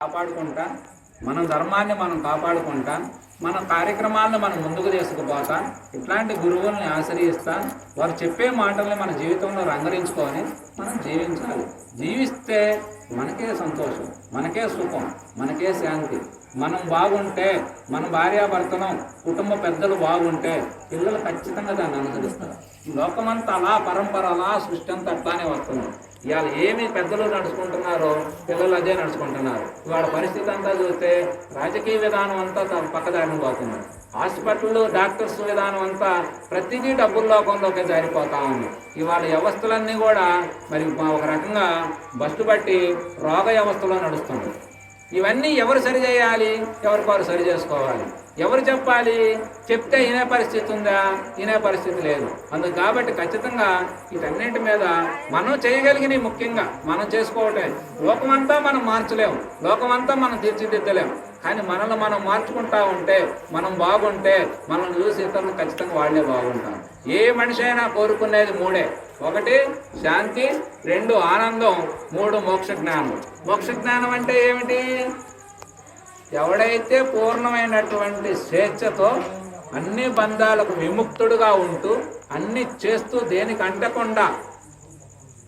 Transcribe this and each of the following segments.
కాపాడుకుంటా మన ధర్మాన్ని మనం కాపాడుకుంటా మన కార్యక్రమాలను మనం ముందుకు తీసుకుపోతా ఇట్లాంటి గురువుల్ని ఆశ్రయిస్తా వారు చెప్పే మాటల్ని మన జీవితంలో రంగరించుకొని మనం జీవించాలి. జీవిస్తే మనకే సంతోషం మనకే సుఖం మనకే శాంతి. మనం బాగుంటే మన భార్యాభర్తనం కుటుంబ పెద్దలు బాగుంటే పిల్లలు ఖచ్చితంగా దాన్ని అనుసరిస్తారు. ఈ లోకమంతా అలా పరంపర అలా సృష్టి అంతా అట్లానే వస్తుంది. ఇవాళ ఏమి పెద్దలు నడుచుకుంటున్నారో పిల్లలు అదే నడుచుకుంటున్నారు. ఇవాళ పరిస్థితి అంతా చూస్తే రాజకీయ విధానం అంతా తన పక్కదారిని పోతున్నారు హాస్పిటల్ డాక్టర్స్ విధానం అంతా ప్రతిదీ డబ్బుల లోకంలోకి జారిపోతా ఉంది. ఇవాళ వ్యవస్థలన్నీ కూడా మరి ఒక రకంగా బస్సు బట్టి రోగ వ్యవస్థలో నడుస్తుంది ఇవన్నీ ఎవరు సరి చేయాలి? ఎవరికి వారు సరి చేసుకోవాలి? ఎవరు చెప్పాలి? చెప్తే వినే పరిస్థితి ఉందా? వినే పరిస్థితి లేదు. అందుకు కాబట్టి ఖచ్చితంగా వీటన్నింటి మీద మనం చేయగలిగినవి ముఖ్యంగా మనం చేసుకోవటమే. లోకమంతా మనం మార్చలేము. లోకమంతా మనం తీర్చిదిద్దలేము. కానీ మనల్ని మనం మార్చుకుంటా ఉంటే మనం బాగుంటే మనల్ని చూసి ఇతరులు ఖచ్చితంగా వాళ్ళే బాగుంటారు. ఏ మనిషి అయినా కోరుకునేది మూడే. ఒకటి శాంతి. రెండు ఆనందం. మూడు మోక్ష జ్ఞానం మోక్ష జ్ఞానం అంటే ఏమిటి? ఎవడైతే పూర్ణమైనటువంటి స్వేచ్ఛతో అన్ని బంధాలకు విముక్తుడుగా ఉంటూ అన్ని చేస్తూ దేనికి అంటకుండా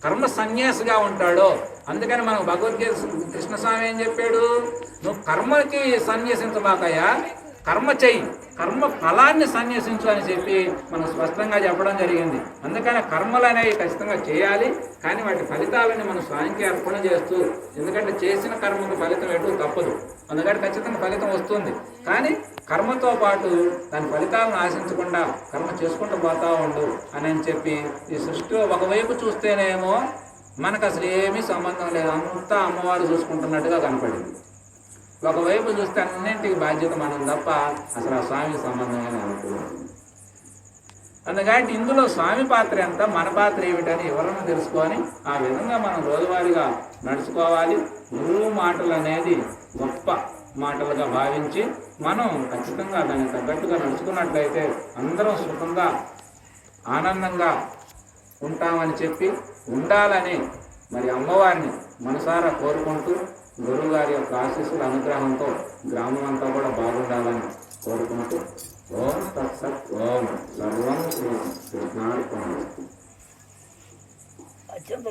కర్మ సన్యాసిగా ఉంటాడో అందుకని మనకు భగవద్గీత కృష్ణస్వామి ఏం చెప్పాడు? నువ్వు కర్మకి సన్యసించబాకయ్యా కర్మ చెయ్యి కర్మ ఫలాన్ని సన్యసించు అని చెప్పి మనం స్పష్టంగా చెప్పడం జరిగింది. అందుకని కర్మలు అనేవి ఖచ్చితంగా చేయాలి కానీ వాటి ఫలితాలని మనం స్వామికి అర్పణ చేస్తూ ఎందుకంటే చేసిన కర్మకు ఫలితం ఎటు తప్పదు. అందుకని ఖచ్చితంగా ఫలితం వస్తుంది. కానీ కర్మతో పాటు దాని ఫలితాలను ఆశించకుండా కర్మ చేసుకుంటూ పోతా ఉండు అని అని చెప్పి ఈ సృష్టిలో ఒకవైపు చూస్తేనేమో మనకు అసలు ఏమీ సంబంధం లేదు. అంతా అమ్మవారు చూసుకుంటున్నట్టుగా కనపడింది. ఒకవైపు చూస్తే అన్నింటికి బాధ్యత మనం తప్ప అసలు ఆ స్వామికి సంబంధమే అనుకోలేదు. అందుకని ఇందులో స్వామి పాత్ర ఎంత మన పాత్ర ఏమిటని ఎవరన్నా తెలుసుకొని ఆ విధంగా మనం రోజువారీగా నడుచుకోవాలి. గురువు మాటలు అనేది గొప్ప మాటలుగా భావించి మనం ఖచ్చితంగా దానికి తగ్గట్టుగా నడుచుకున్నట్లయితే అందరం సుఖంగా ఆనందంగా ఉంటామని చెప్పి ఉండాలని మరి అమ్మవారిని మనసారా కోరుకుంటూ గురువు గారి యొక్క ఆశీస్సుల అనుగ్రహంతో గ్రామం అంతా కూడా బాగుండాలని కోరుకుంటూ ఓం తత్సత్ ఓం సర్వం శ్రీ కృష్ణార్పణ అత్యంత